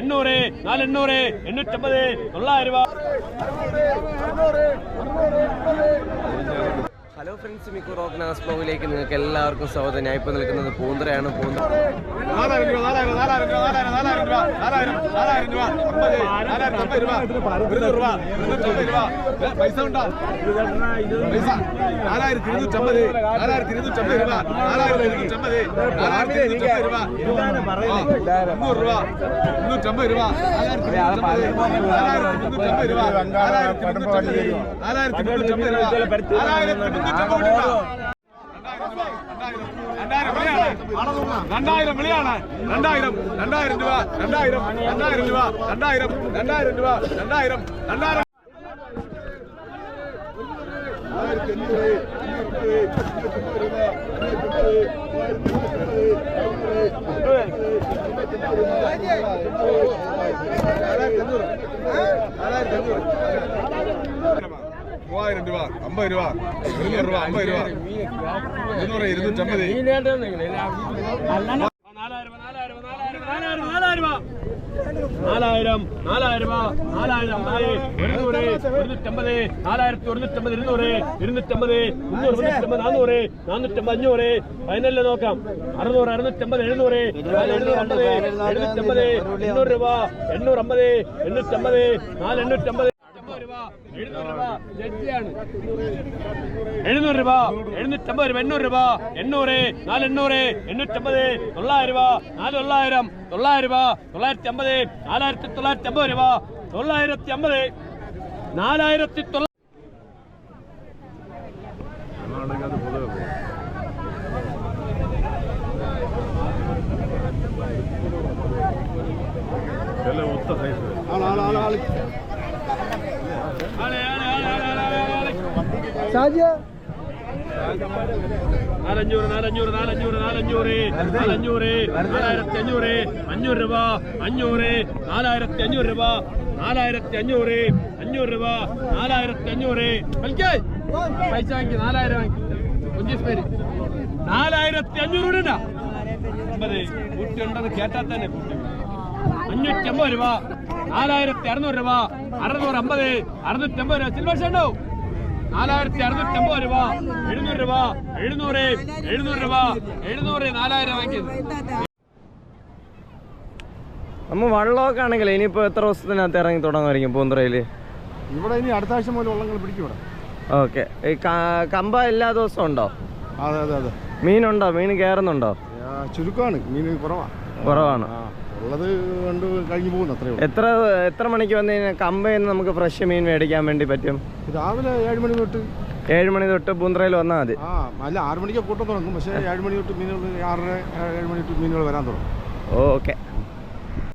എണ്ണൂറ് നാല് എണ്ണൂറ് എണ്ണൂറ്റമ്പത് തൊള്ളായിരം hello friends Mikku rock Naz ബ്ലോഗിലേക്ക് നിങ്ങൾക്ക് എല്ലാവർക്കും സ്വാഗതം. ഞാൻ ഇപ്പോൾ നിൽക്കുന്നത് പൂന്തറയാണ്. പൂന്തറ നാലായിരം രൂപ നാലായിരം നാലായിരം രൂപ നാലായിരം നാലായിരം രൂപ നാലായിരം നാലായിരം രൂപ അമ്പത് നാലായിരത്തി അമ്പത് രൂപ ഇരുന്നൂറ് രൂപ ഇരുന്നൂറ്റമ്പത് രൂപ. പൈസ ഉണ്ടോ? പൈസ. നാലായിരത്തി ഇരുന്നൂറ്റമ്പത് നാലായിരത്തി ഇരുന്നൂറ്റമ്പത് രൂപ നാലായിരത്തി ഇരുന്നൂറ്റമ്പത് നാലായിരത്തി രൂപ. മുന്നൂറ് രൂപ മുന്നൂറ്റമ്പത് രൂപ നാലായിരത്തി നാലായിരത്തി മുന്നൂറ്റമ്പത് രൂപ നാലായിരത്തി നാലായിരത്തി മുന്നൂറ്റമ്പത് രൂപ നാലായിരത്തി മുന്നൂറ്റമ്പത് രൂപ. ரெண்டாயிரம் வெளியான ரெண்டாயிரம் ரெண்டாயிரம் ரூபா ரெண்டாயிரம் ரெண்டாயிரம் ரூபா ரெண்டாயிரம் ரெண்டாயிரம் ரூபா ரெண்டாயிரம் ரெண்டாயிரம். ஆயிரத்தி ஐநூறு മൂവായിരം രൂപ അമ്പത് രൂപ ഇരുന്നൂറ് രൂപ അമ്പത് രൂപ. ഇരുന്നൂറ് ഇരുന്നൂറ്റമ്പത്. നാലായിരം നാലായിരം നാലായിരം ഒരുന്നൂറ് ഒരുന്നൂറ്റമ്പത് നാലായിരത്തി ഒരുന്നൂറ്റമ്പത് ഇരുന്നൂറ് ഇരുന്നൂറ്റമ്പത് മുന്നൂറ് മുന്നൂറ്റമ്പത് നാനൂറ് നാനൂറ്റമ്പത് അഞ്ഞൂറ്. നോക്കാം. അറുന്നൂറ് അറുന്നൂറ്റമ്പത് എഴുന്നൂറ്. എഴുന്നൂറ്റമ്പത് എഴുന്നൂറ്റമ്പത് എണ്ണൂറ് രൂപ. എണ്ണൂറ്റമ്പത് നാല് എണ്ണൂറ്റമ്പത്. എഴുന്നൂറ് രൂപ എഴുന്നൂറ്റമ്പത് രൂപ എണ്ണൂറ് രൂപ എണ്ണൂറ് നാല് എണ്ണൂറ് എണ്ണൂറ്റമ്പത് തൊള്ളായിരം രൂപ നാല് തൊള്ളായിരം തൊള്ളായിരം രൂപ തൊള്ളായിരത്തി അമ്പത് നാലായിരത്തി തൊള്ളായിരത്തി അമ്പത് രൂപ തൊള്ളായിരത്തി അമ്പത് നാലായിരത്തി തൊള്ള ആളെ, ആളെ, ആളെ. നാലഞ്ഞൂറ് നാലഞ്ഞൂറ് നാലഞ്ഞൂറ് നാലഞ്ഞൂറ് നാലഞ്ഞൂറ് നാലായിരത്തി അഞ്ഞൂറ് അഞ്ഞൂറ് രൂപ അഞ്ഞൂറ് നാലായിരത്തി അഞ്ഞൂറ് രൂപ നാലായിരത്തി അഞ്ഞൂറ് അഞ്ഞൂറ് രൂപ നാലായിരത്തി അഞ്ഞൂറ് കളിക്കേ പൈസ വാങ്ങി നാലായിരം വാങ്ങി കുഞ്ചീസ് പേര്. അഞ്ഞൂറ്റി അമ്പത് രൂപ നാലായിരത്തി അറുന്നൂറ് രൂപ അറുന്നൂറ് അമ്പത് അറുന്നൂറ്റി അമ്പത് രൂപ. സിൽവർ ഷെഡോ നാലായിരത്തി അറുന്നൂറ്റി അമ്പത് രൂപ എഴുന്നൂറ് രൂപ എഴുന്നൂറ് എഴുന്നൂറ് രൂപ എഴുന്നൂറ് നാലായിരം വാങ്ങിയത് നമ്മ വള്ളമൊക്കെ ആണെങ്കിൽ ഇനിയിപ്പോൾ എത്ര ദിവസത്തിനകത്ത് ഇറങ്ങി തുടങ്ങുമായിരിക്കും പൂന്തറയിൽ ഇവിടെ ഇനി അടുത്ത ആഴ്ച മുതൽ വള്ളങ്ങൾ പിടിക്കും ഇവിടെ. ഓക്കെ. ഈ കമ്പ എല്ലാ ദിവസവും ഉണ്ടോ? അതെ അതെ അതെ. മീനുണ്ടോ? മീൻ കയറുന്നുണ്ടോ? ചുരുക്കമാണ്. മീൻ കുറവാണ് കുറവാണ്. ആ. ഉള്ളത് കണ്ട് കഴിഞ്ഞു പോകുന്നു അത്രേ ഉള്ളൂ. എത്ര എത്ര മണിക്ക് വന്നു കഴിഞ്ഞാൽ കമ്പയിൽ നമുക്ക് ഫ്രഷ് മീൻ മേടിക്കാൻ വേണ്ടി പറ്റും? രാവിലെ ഏഴ് മണി തൊട്ട്. ഏഴ് മണി തൊട്ട് പൂന്തറയിൽ വന്നാൽ മതി. ആ അല്ല ആറ് മണിക്ക് കൂട്ടം തുടങ്ങും പക്ഷേ ഏഴ് മണി തൊട്ട് മീനുകൾ ആറര ഏഴ് മണി തൊട്ട് മീനുകൾ വരാൻ തുടങ്ങും. ഓക്കെ.